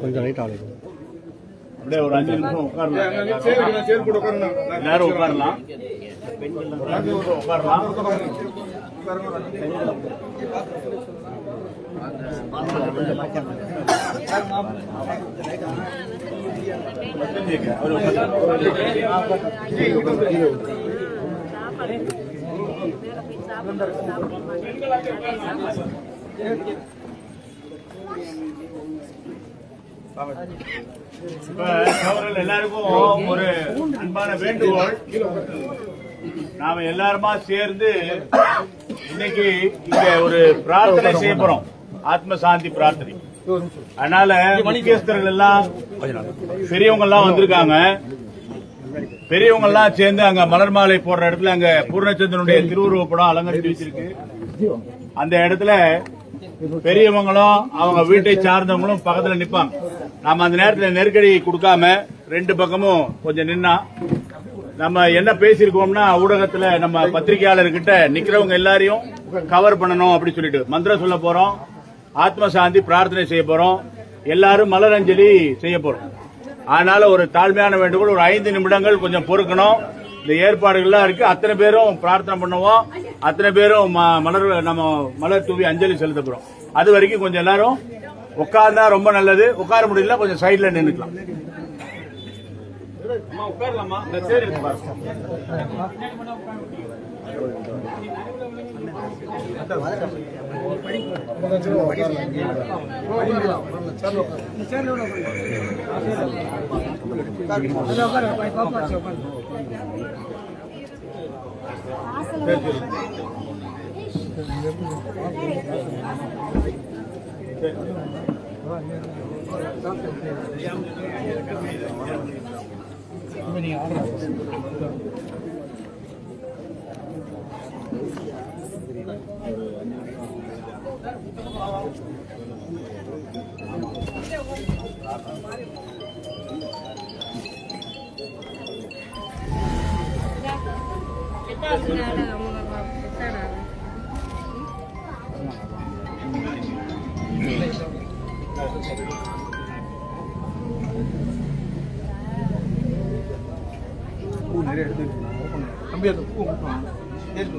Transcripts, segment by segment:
கொஞ்சம் லைட் ஆகுது அப்படியே ஒரு அஞ்சு நிமிஷம் உட்காரலாம். எல்லாரும் உட்காரலாம். உட்காரலாம். எல்லாருக்கும் ஒரு அன்பான வேண்டுகோள். நாம எல்லாருமா சேர்ந்து இன்னைக்கு இங்க ஒரு பிரார்த்தனை செய்ய போறோம். ஆத்ம சாந்தி பிரார்த்தனை அதனால முக்கியஸ்தர்கள் எல்லாம் பெரியவங்க எல்லாம் வந்திருக்காங்க. பெரியவங்க எல்லாம் சேர்ந்து அங்க மலர் மாலை போடுற இடத்துல அங்க பூர்ணச்சந்திரனுடைய திருவுருவ படம் அலங்கரித்து வச்சிருக்கு. அந்த இடத்துல பெரியவங்களும் அவங்க வீட்டை சார்ந்தவங்களும் பக்கத்துல நிப்பாங்க. நாம அந்த நேரத்துல நெருக்கடி கொடுக்காம ரெண்டு பக்கமும் கொஞ்சம் நின்னா நம்ம என்ன பேசியிருக்கோம்னா ஊடகத்துல நம்ம பத்திரிகையாளர்கிட்ட நிக்கிறவங்க எல்லாரையும் கவர் பண்ணணும் அப்படி சொல்லிட்டு மந்திரம் சொல்ல போறோம். ஆத்ம சாந்தி பிரார்த்தனை செய்ய போறோம். எல்லாரும் மலர் அஞ்சலி செய்ய போறோம். அதனால ஒரு தாழ்மையான வேண்டுகோள் ஒரு ஐந்து நிமிடங்கள் கொஞ்சம் பொறுக்கணும். இந்த ஏற்பாடுகள்லாம் இருக்கு. அத்தனை பேரும் பிரார்த்தனை பண்ணுவோம். அத்தனை பேரும் ம- மலர் நம்ம மலர் தூவி அஞ்சலி செலுத்த போறோம். அது வரைக்கும் கொஞ்சம் எல்லாரும் உட்கார்ந்தா ரொம்ப நல்லது. உட்கார முடியல கொஞ்சம் சைடுல நீங்க ஆர்டர் பூ நிறைய எடுத்து தம்பி அந்த பூ எடுத்து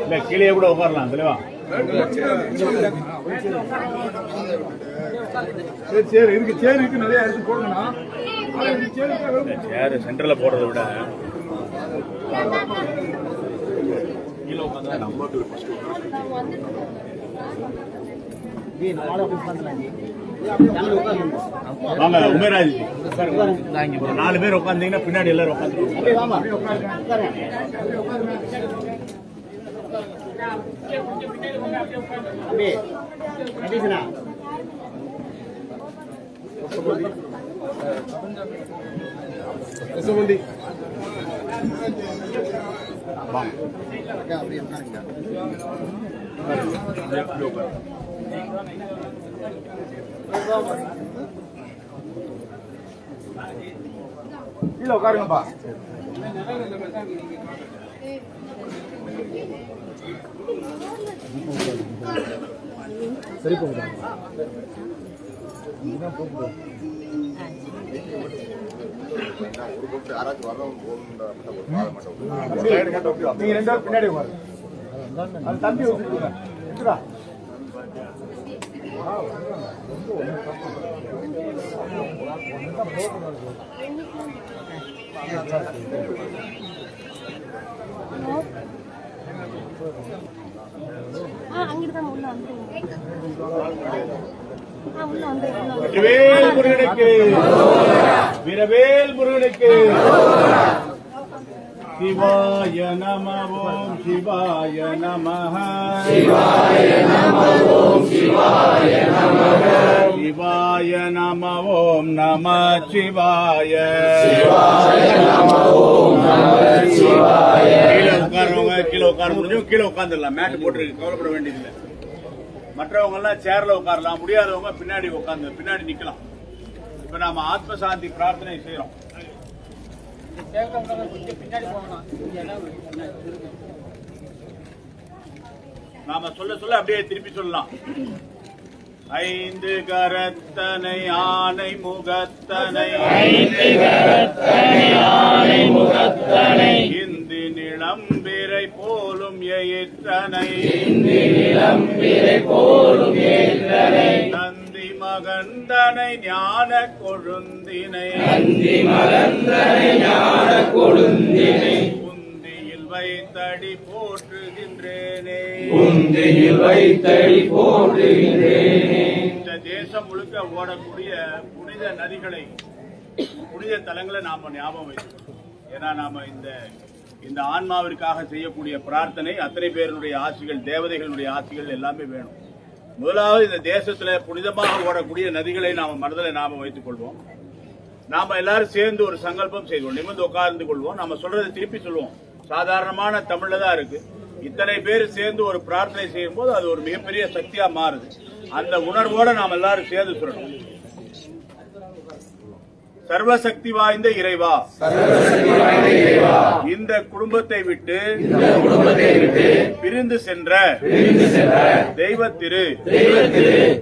இல்ல கீழே கூட உட்காரலாம் தெளிவா சரி சரி இருக்கு சரி இருக்கு நிறைய இருக்கு போடுங்கண்ணா சேர் சென்டர்ல போடுறதை விட கீழே உட்காந்தா வாங்க உமேராஜ். ஒரு நாலு பேர் உட்காந்தீங்கன்னா பின்னாடி எல்லாரும் உட்காந்து ரசபந்தி கீழே உட்காருங்கப்பா. சரி போகுது நீங்க ரெண்டு பின்னாடி உட்காரு தம்பி ஆ முருகனுக்கு. வீரவேல் முருகனுக்கு. शिवाय नम ॐ शिवाय नमः। शिवाय नम ॐ शिवाय नमः शिवाय। नम ॐ नम शिवाय शिवाय नम ॐ नम शिवाय கீழே உட்கார்றவங்க கீழே உட்கார முடிஞ்சவங்க கீழே உட்காந்துடலாம் மேட் போட்டுருக்கு கவலைப்பட வேண்டியதில்லை. மற்றவங்க எல்லாம் சேர்ல உட்காரலாம் முடியாதவங்க பின்னாடி உட்காந்து பின்னாடி நிக்கலாம். இப்ப நாம ஆத்மசாந்தி பிரார்த்தனை செய்யறோம் நாம சொல்ல சொல்ல அப்படியே திருப்பி சொல்லலாம். ஐந்து கரத்தனை ஆனை முகத்தனை. ஐந்து கரத்தனை ஆனை முகத்தனை. இந்தி நிளம்பிரை போலும் எயிற்றனை. இந்தி நிளம்பிரை போலும் எயிற்றனை. மகந்தனை ஞான கொழுந்தினை. நந்தி மகந்தனை ஞான கொழுந்தினை. உந்தியில் வைத்தடி போற்றுகின்றேனே. உந்தியில் வைத்தடி போற்றுகின்றேனே. இந்த தேசம் முழுக்க ஓடக்கூடிய புனித நதிகளை புனித தலங்களை நாம ஞாபகம் வைக்கணும் ஏன்னா நாம இந்த இந்த ஆன்மாவிற்காக செய்யக்கூடிய பிரார்த்தனை அத்தனை பேருடைய ஆசிகள் தேவதைகளுடைய ஆசிகள் எல்லாமே வேணும். முதலாவது இந்த தேசத்துல புனிதமாக ஓடக்கூடிய நதிகளை நாம் மனதில் நாம வைத்துக் கொள்வோம். நாம எல்லாரும் சேர்ந்து ஒரு சங்கல்பம் செய்வோம் நிமிர்ந்து உட்கார்ந்து கொள்வோம். நம்ம சொல்றதை திருப்பி சொல்லுவோம் சாதாரணமான தமிழ்ல தான் இருக்கு. இத்தனை பேர் சேர்ந்து ஒரு பிரார்த்தனை செய்யும் போது அது ஒரு மிகப்பெரிய சக்தியா மாறுது. அந்த உணர்வோட நாம் எல்லாரும் சேர்ந்து சொல்லணும். சர்வசக்தி வாய்ந்த இறைவா. இந்த குடும்பத்தை விட்டு பிரிந்து சென்ற தெய்வத்திரு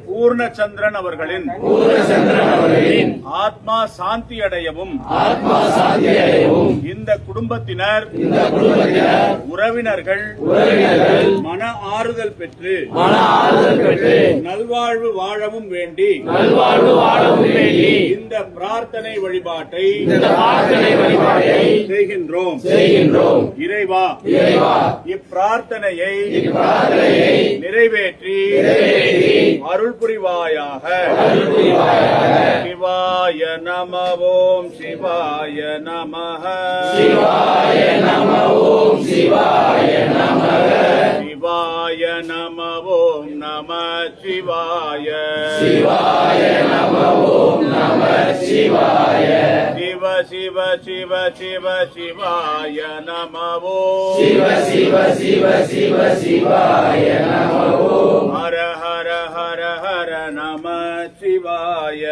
பூர்ணச்சந்திரன் அவர்களின் ஆத்மா சாந்தி அடையவும் இந்த குடும்பத்தினர் உறவினர்கள் மன ஆறுதல் பெற்று நல்வாழ்வு வாழவும் வேண்டி இந்த பிரார்த்தனை வழிபாட்டை செய்கின்றோம். செய்கின்றோம். இறைவா இப்பிரார்த்தனையை நிறைவேற்றி அருள் புரிவாயாக சிவாய நம ஓம் சிவாய நம சிவாய நம ஓம் சிவாய நம சிவாய நம சிவாய சிவாய நம ஓம் நம சிவாய சிவ சிவ சிவ சிவ சிவாய நம ஓம் சிவ சிவ சிவ சிவ சிவாய நம ஓம் ஹர ஹர ஹர ஹர நம சிவாய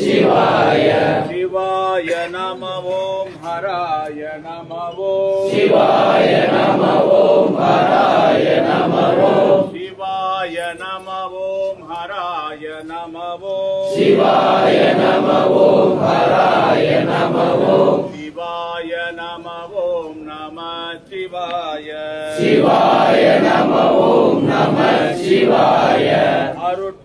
சிவாய சிவாய நம ஓம் Haraya Namavo Shivaya Namavo Haraya Namavo Shivaya Namavo Haraya Namavo Shivaya Namavo Haraya Namavo Shivaya Namavo Namah Shivaya. Shivaya Namavo Namah Shivaya. Arut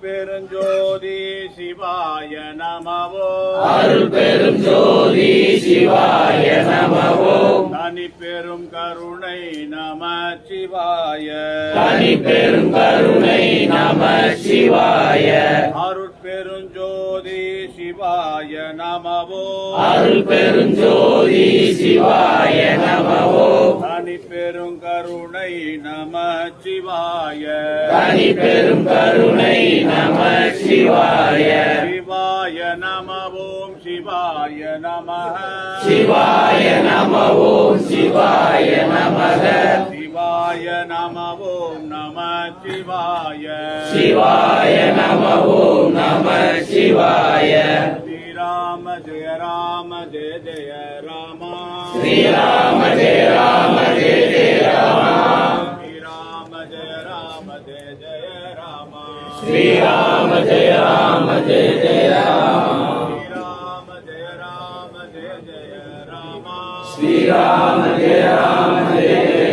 அருள் பெரும் ஜோதி சிவாய நம ஓம் தனி பெரும் கருணை நம சிவாய தனி பெரும் கருணை நம சிவாய அருட்பெருஞ்சோதி சிவாய நமவோ அருள் பெரும் ஜோதி சிவாய நம ஓம் தனி பெரும் கருணை நம சிவாய தனி பெரும் கருணை நம சிவாய சிவாய நமவோம் శివాయ నమ. శివాయ నమ ఓం శివాయ నమ. శివాయ నమ ఓం నమ శివాయ. శివాయ నమ ఓం నమ శివాయ. శ్రీరామ జయ రామ జయ జయ రామ. శ్రీరామ జయ రామ జయ జయ రామ. శ్రీరామ జయ రామ జయ జయ రామ. శ్రీరామ జయ రామ జయ జయ Rama. Ram Jai Ram Jai Jai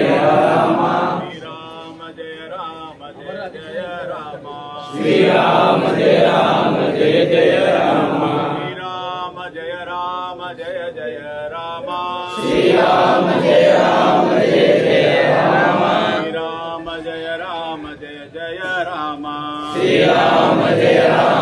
Rama Shri Ram Jai Ram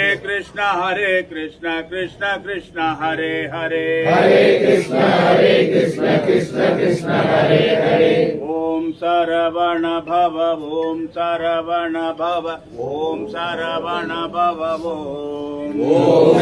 Krishna हरे कृष्ण कृष्ण कृष्ण हरे हरे हरे कृष्ण हरे कृष्ण कृष्ण कृष्ण हरे हरे ओम सरवण भव ओम सरवण भव ओम सरवण भव ओम ओम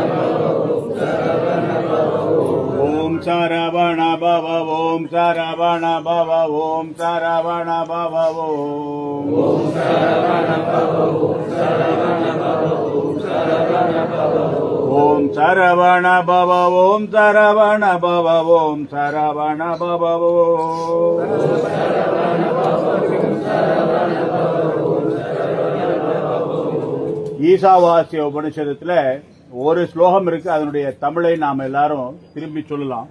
பவ ஓம் சரவண பவ ஓம் சரவண பவ ஓம் ஓம் சரவண பவ ஓம் சரவண பவ ஓம் சரவண பவ ஈசாவாசிய உபனிஷதத்துல ஒரு ஸ்லோகம் இருக்கு அதனுடைய தமிழை நாம் எல்லாரும் திரும்பி சொல்லலாம்.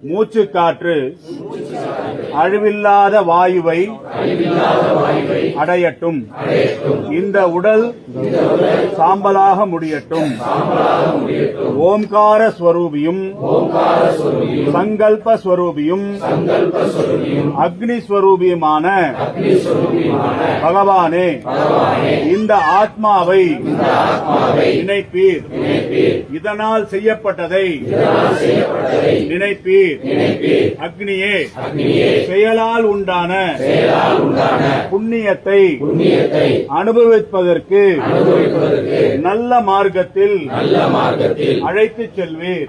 மூச்சு காற்று அழிவில்லாத வாயுவை அடையட்டும். இந்த உடல் சாம்பலாக முடியட்டும். ஓம்கார ஸ்வரூபியும் சங்கல்ப ஸ்வரூபியும் அக்னி ஸ்வரூபியுமான பகவானே இந்த ஆத்மாவை நினைப்பீர். இதனால் செய்யப்பட்டதை நினைப்பீர். அக்னியே. செயலால் உண்டான புண்ணியத்தை அனுபவிப்பதற்கு நல்ல மார்க்கத்தில் அழைத்துச் செல்வீர்.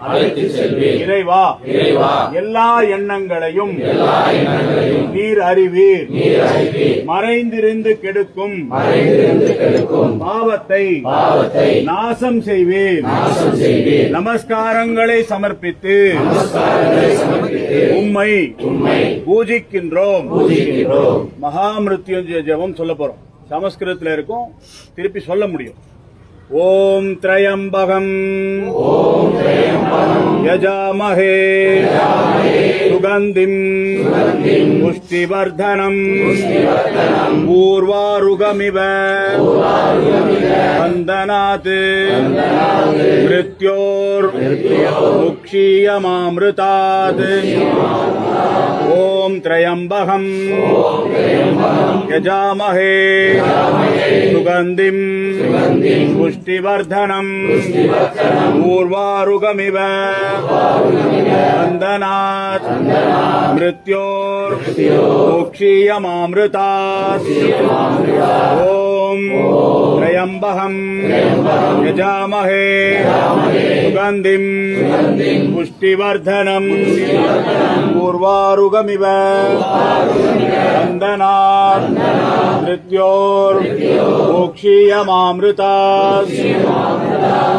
இறைவா எல்லா எண்ணங்களையும் நீர் அறிவீர். மறைந்திருந்து கெடுக்கும் பாவத்தை நாசம் செய்வீர். நமஸ்காரங்களை சமர்ப்பித்து உம்மை பூஜிக்கின்றோம். மகாமிருத்யுஞ்சய ஜெபம் சொல்ல போறோம். சமஸ்கிருதத்துல இருக்கும் திருப்பி சொல்ல முடியும். ஓம் திரையம்பகம். யஜாமஹே சுகந்திம். புஷ்டிவர்தனம். பூர்வாருகமிவ வந்தனாத். மிருத்யோர். முக்ஷீயமாமிருதாத் ஓம் திரையம்பகம் யஜாமஹே சுகந்திம் புஷ்டிவர்தனம் பூர்வாருகமிவ வந்தனாத் மிருத்யோர் மோக்ஷீயமாமிருதாத் ஓம் திரையம்பகம் யஜாமஹே சுகந்திம் புஷ்டிவர்தனம் பூர்வாருகமிவ வந்தனாத் மிருத்யோர் மோக்ஷீயமாமிருதாத்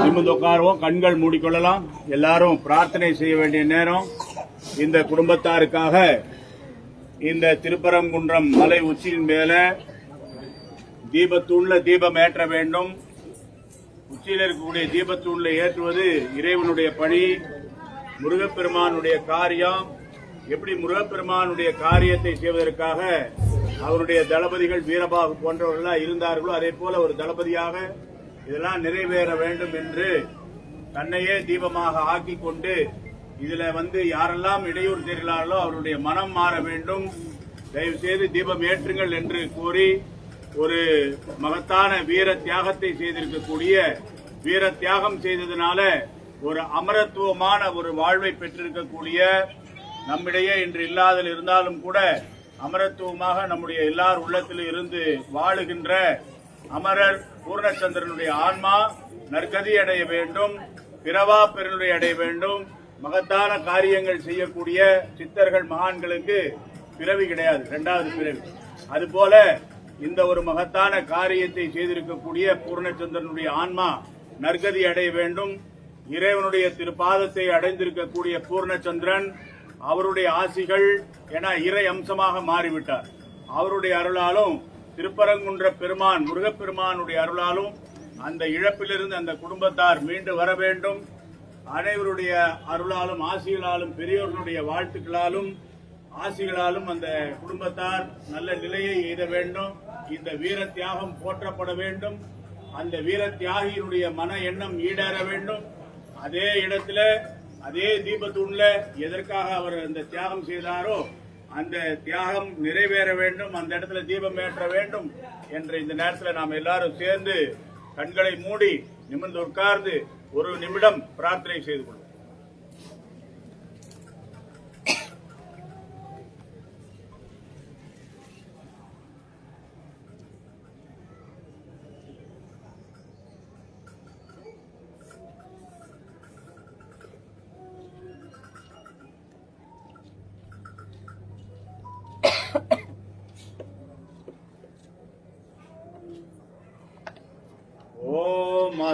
நிமிர்ந்து உட்காருவோம் கண்கள் மூடிக்கொள்ளலாம். எல்லாரும் பிரார்த்தனை செய்ய வேண்டிய நேரம். இந்த குடும்பத்தாருக்காக இந்த திருப்பரங்குன்றம் மலை உச்சியின் மேல தீபத்தூண்ல தீபம் ஏற்ற வேண்டும். உச்சியில் இருக்கக்கூடிய தீபத்தூண்ல ஏற்றுவது இறைவனுடைய பணி முருகப்பெருமானுடைய காரியம். எப்படி முருகப்பெருமானுடைய காரியத்தை செய்வதற்காக அவருடைய தளபதிகள் வீரபாகு போன்றவர்களாக இருந்தார்களோ அதே போல ஒரு தளபதியாக இதெல்லாம் நிறைவேற வேண்டும் என்று தன்னையே தீபமாக ஆக்கி கொண்டு இதுல வந்து யாரெல்லாம் இடையூறு தெரிகிறார்களோ அவருடைய மனம் மாற வேண்டும். தயவு செய்து தீபம் ஏற்றுங்கள் என்று கூறி ஒரு மகத்தான வீர தியாகத்தை செய்திருக்கக்கூடிய வீர தியாகம் செய்ததுனால ஒரு அமரத்துவமான ஒரு வாழ்வை பெற்றிருக்கக்கூடிய நம்மிடையே இன்று இல்லாதல் இருந்தாலும் கூட அமரத்துவமாக நம்முடைய எல்லார் உள்ளத்தில் இருந்து வாழுகின்ற அமரர் பூர்ணச்சந்திரனுடைய ஆன்மா நற்கதி அடைய வேண்டும் பிறவா பெருளுடைய அடைய வேண்டும். மகத்தான காரியங்கள் செய்யக்கூடிய சித்தர்கள் மகான்களுக்கு பிறவி கிடையாது இரண்டாவது பிறவி. அதுபோல இந்த ஒரு மகத்தான காரியத்தை செய்திருக்கக்கூடிய பூர்ணச்சந்திரனுடைய ஆன்மா நற்கதி அடைய வேண்டும். இறைவனுடைய திருப்பாதத்தை அடைந்திருக்கக்கூடிய பூர்ணச்சந்திரன் அவருடைய ஆசிகள் என இறை அம்சமாக மாறிவிட்டார். அவருடைய அருளாலும் திருப்பரங்குன்ற பெருமான் முருகப்பெருமானுடைய அருளாலும் அந்த இழப்பிலிருந்து அந்த குடும்பத்தார் மீண்டு வர வேண்டும். அனைவருடைய அருளாலும் ஆசிகளாலும் பெரியோர்களுடைய வாழ்த்துக்களாலும் ஆசிகளாலும் அந்த குடும்பத்தார் நல்ல நிலையை எய்த வேண்டும். இந்த வீர தியாகம் போற்றப்பட வேண்டும். அந்த வீர தியாகியினுடைய மன எண்ணம் ஈடேற வேண்டும். அதே இடத்துல அதே தீபத்தூண்ல எதற்காக அவர் அந்த தியாகம் செய்தாரோ அந்த தியாகம் நிறைவேற வேண்டும் அந்த இடத்துல தீபம் ஏற்ற வேண்டும் என்ற இந்த நேரத்தில் நாம் எல்லாரும் சேர்ந்து கண்களை மூடி நிமிர்ந்து உட்கார்ந்து ஒரு நிமிடம் பிரார்த்தனை செய்து கொள்ளும்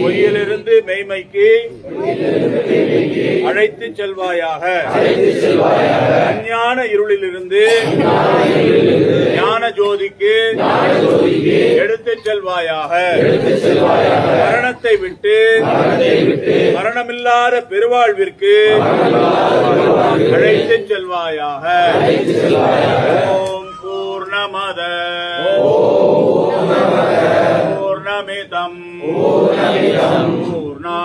பொய்யிலிருந்து மெய்மைக்கு அழைத்து செல்வாயாக. அஞ்ஞான இருளிலிருந்து ஞான ஜோதிக்கு எடுத்து செல்வாயாக. மரணத்தை விட்டு மரணமில்லாத பெருவாழ்விற்கு அழைத்து செல்வாயாக. ஓம் பூர்ணமத. பூர்ணமிதம். पूर्णमिदम् पूर्णा